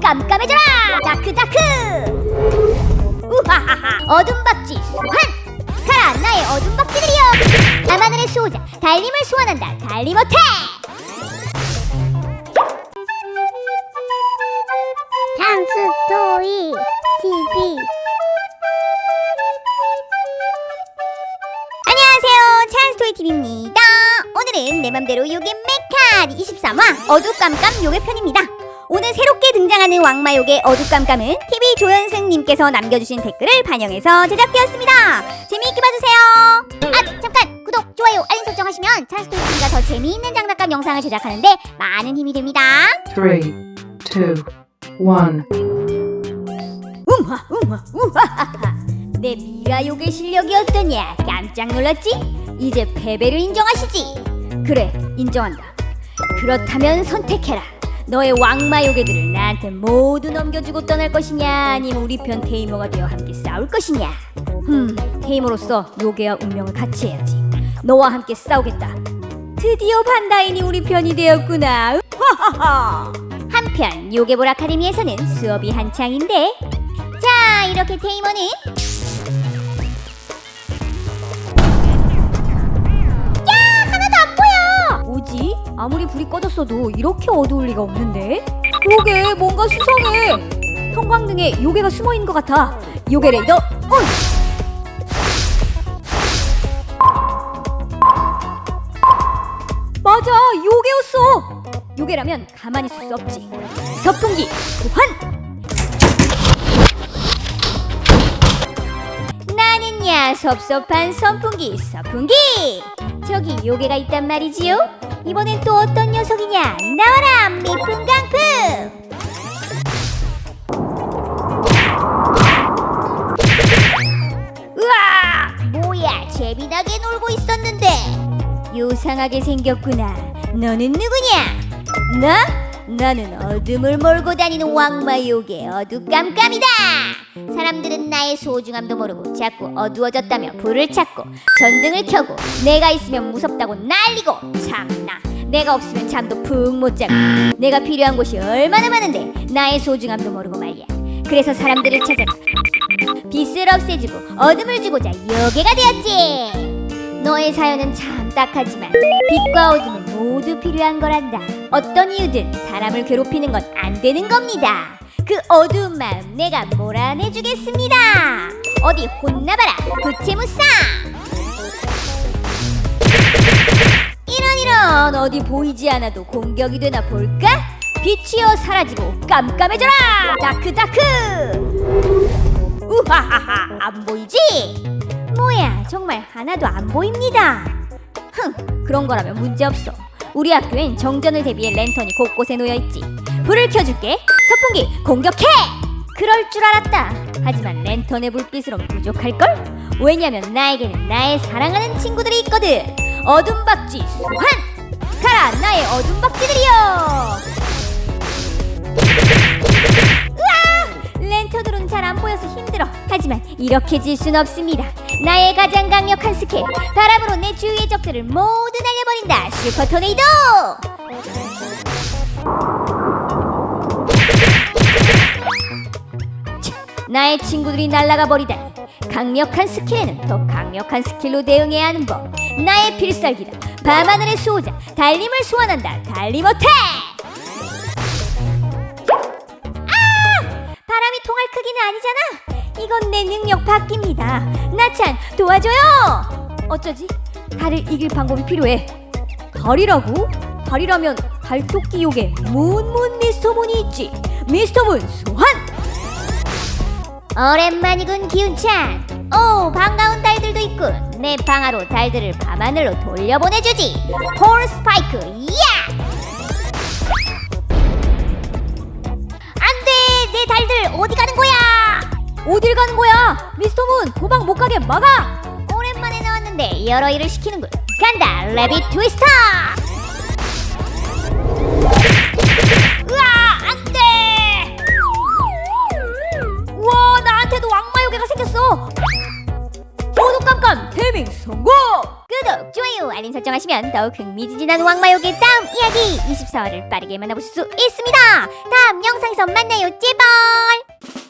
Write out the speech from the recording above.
깜깜해져라! 다크다크! 우하하하! 어둠 박쥐 소환! 가라 나의 어둠 박쥐들이여! 밤하늘의 수호자 달림을 소환한다. 달리 못해 장수토이 TV 안녕하세요. 찬스토이 TV입니다. 오늘은 내 맘대로 요괴 메카 23화 어두깜깜 요괴 편입니다 오늘 새롭게 등장하는 왕마 요괴 어두깜깜은 TV 조연승님께서 남겨주신 댓글을 반영해서 제작되었습니다. 재미있게 봐주세요. 아 잠깐! 구독 좋아요 알림 설정하시면 찬스토이 TV가 더 재미있는 장난감 영상을 제작하는데 많은 힘이 됩니다. Three, two, one. 웅하 웅하 우하하하 내 미라 요괴 실력이 어떠냐? 깜짝 놀랐지? 이제 패배를 인정하시지. 그래 인정한다. 그렇다면 선택해라 너의 왕마 요괴들을 나한테 모두 넘겨주고 떠날 것이냐? 아니면 우리 편 테이머가 되어 함께 싸울 것이냐? 흠 테이머로서 요괴와 운명을 같이 해야지. 너와 함께 싸우겠다. 드디어 반다인이 우리 편이 되었구나. 하하하 한편 요괴볼 아카데미에서는 수업이 한창인데 자 이렇게 테이머는 아무리 불이 꺼졌어도 이렇게 어두울 리가 없는데? 요괴 뭔가 수상해. 형광등에 요괴가 숨어 있는 것 같아. 요괴 레이더 온! 맞아 요괴였어! 요괴라면 가만히 있을 수 없지. 서풍기 소환 나는야 섭섭한 선풍기 서풍기! 저기 요괴가 있단 말이지요 이번엔 또 어떤 녀석이냐? 나와라 미풍 강풍! 우와! 뭐야 재미나게 놀고 있었는데. 요상하게 생겼구나. 너는 누구냐? 나? 나는 어둠을 몰고 다니는 왕마 요괴 어두깜깜이다. 사람들은 나의 소중함도 모르고 자꾸 어두워졌다며 불을 찾고 전등을 켜고 내가 있으면 무섭다고 난리고 참나. 내가 없으면 잠도 푹 못 자고. 내가 필요한 곳이 얼마나 많은데 나의 소중함도 모르고 말이야. 그래서 사람들을 찾아가 빛을 없애주고 어둠을 주고자 요괴가 되었지. 너의 사연은 참 딱하지만 빛과 어둠은 모두 필요한 거란다. 어떤 이유든 사람을 괴롭히는 건 안 되는 겁니다. 그 어두운 마음 내가 몰아내주겠습니다. 어디 혼나봐라 부채무쌍 이런 어디 보이지 않아도 공격이 되나 볼까? 빛이여 사라지고 깜깜해져라! 다크 다크! 우하하하 안 보이지? 뭐야 정말 하나도 안 보입니다. 흥 그런 거라면 문제없어. 우리 학교엔 정전을 대비해 랜턴이 곳곳에 놓여있지. 불을 켜줄게. 서풍기 공격해! 그럴 줄 알았다. 하지만 랜턴의 불빛으론 부족할걸? 왜냐면 나에게는 나의 사랑하는 친구들이 있거든 어둠 박쥐 소환 가라 나의 어둠 박쥐들이여 으아! 랜턴으로는 잘안 보여서 힘들어. 하지만 이렇게 질 순 없습니다. 나의 가장 강력한 스킬, 바람으로 내 주위의 적들을 모두 날려버린다. 슈퍼 토네이도! 차, 나의 친구들이 날아가 버리다니. 강력한 스킬에는 더 강력한 스킬로 대응해야 하는 법. 나의 필살기다. 밤하늘의 수호자, 달림을 소환한다. 달리 못해! 바람이 통할 크기는 아니잖아. 이건 내 능력 밖입니다. 나찬 도와줘요. 어쩌지? 달을 이길 방법이 필요해. 달이라고? 달이라면 달토끼 요괴 문문 미스터 문이 있지. 미스터 문 소환. 오랜만이군 기운찬. 오 반가운 달들도 있군. 내 방아로 달들을 밤하늘로 돌려보내주지. 폴 스파이크 이야. 안돼! 내 달들 어디 가는 거야? 어딜 가는 거야? 미스터 문 도망 못 가게 막아! 오랜만에 나왔는데 여러 일을 시키는군. 간다 레빗 트위스터 알림 설정하시면 더욱 흥미진진한 왕마욕의 다음 이야기 24화를 빠르게 만나보실 수 있습니다. 다음 영상에서 만나요, 제발!